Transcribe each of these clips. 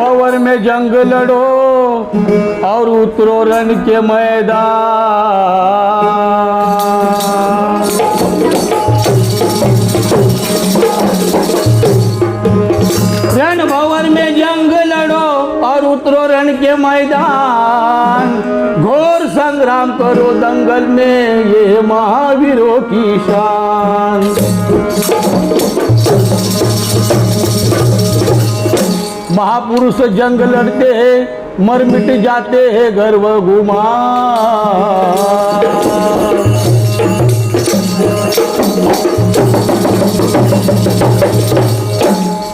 भवर में जंग लड़ो और उतरो रण के मैदान। रण भवर में जंग लड़ो और उतरो के मैदान। घोर संग्राम करो दंगल में, ये महावीरों की शान। महापुरुष जंग लड़ते हैं, मर मिट जाते हैं, गर्व गुमा।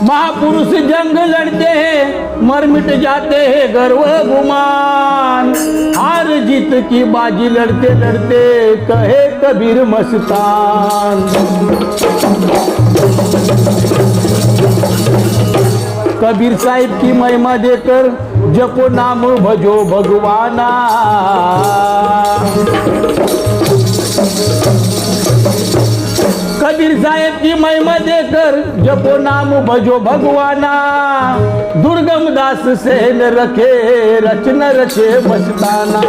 महापुरुष जंग लड़ते हैं, मर मिट जाते हैं, गर्व गुमान। हार जीत की बाजी लड़ते लड़ते कहे कबीर मस्तान। कबीर साहिब की महिमा देकर जपो नाम भजो भगवाना। कबीर साहेब की महिमा देकर जपो नाम भजो भगवाना। दुर्गम दास से न रखे, रचन रचे मस्ताना।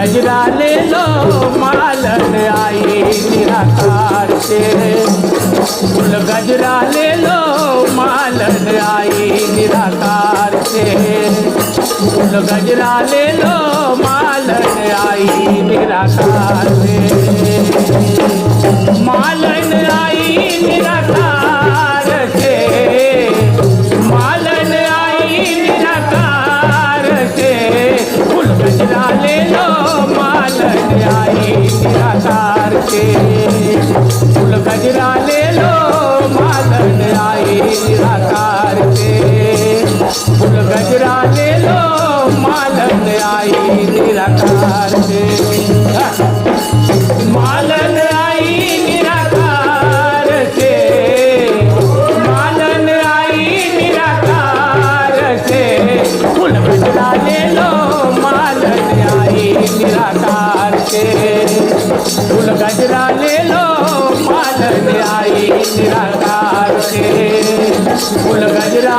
फूल गजरा ले लो मालन आई निराकार से फूल गजरा ले लो मालन आई निराकार से फूल गजरा ले लो मालन आई निराकार से मालन आई निराकार मालन आई फुल से गजरा ले लो मालन आई निराकार से फूल गजरा ले लो मालन आई निराकार फूल गजरा ले लो आई निराकार से फूल गजरा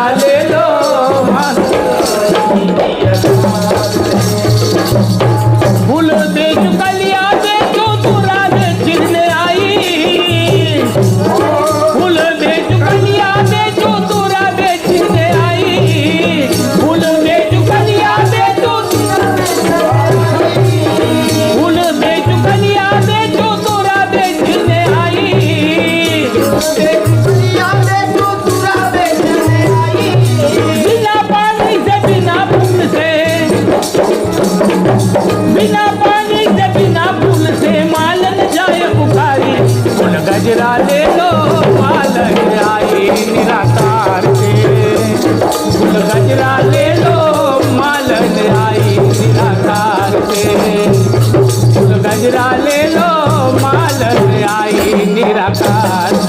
गजरालेलो माल आई निराकार.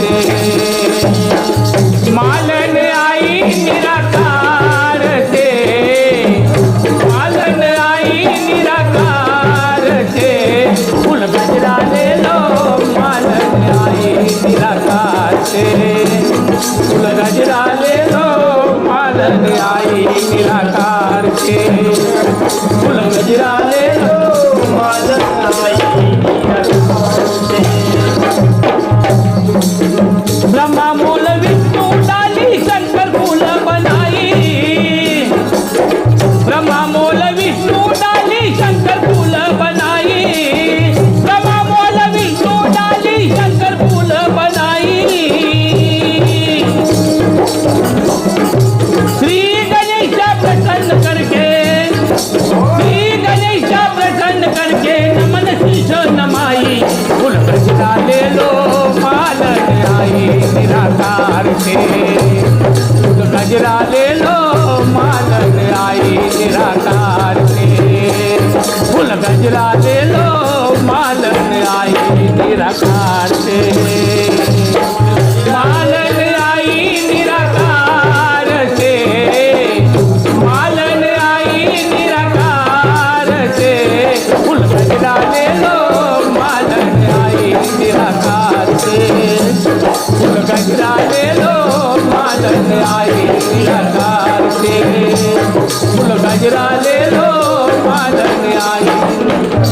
निराकार फुल गजरा दे लो मालन आई निराकार से मालन आई निराकार से मालन आई निराकार से फुल गजरा दे फुल गजराले लो मालन आई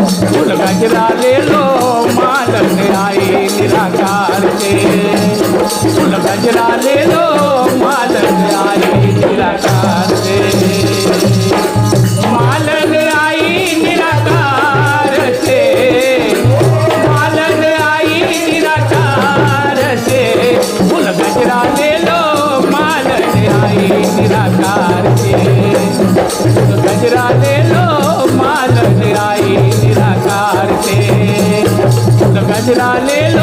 गजरालेलो मालन आई निराकारचे फुल गजरालेलो चुरा ले लो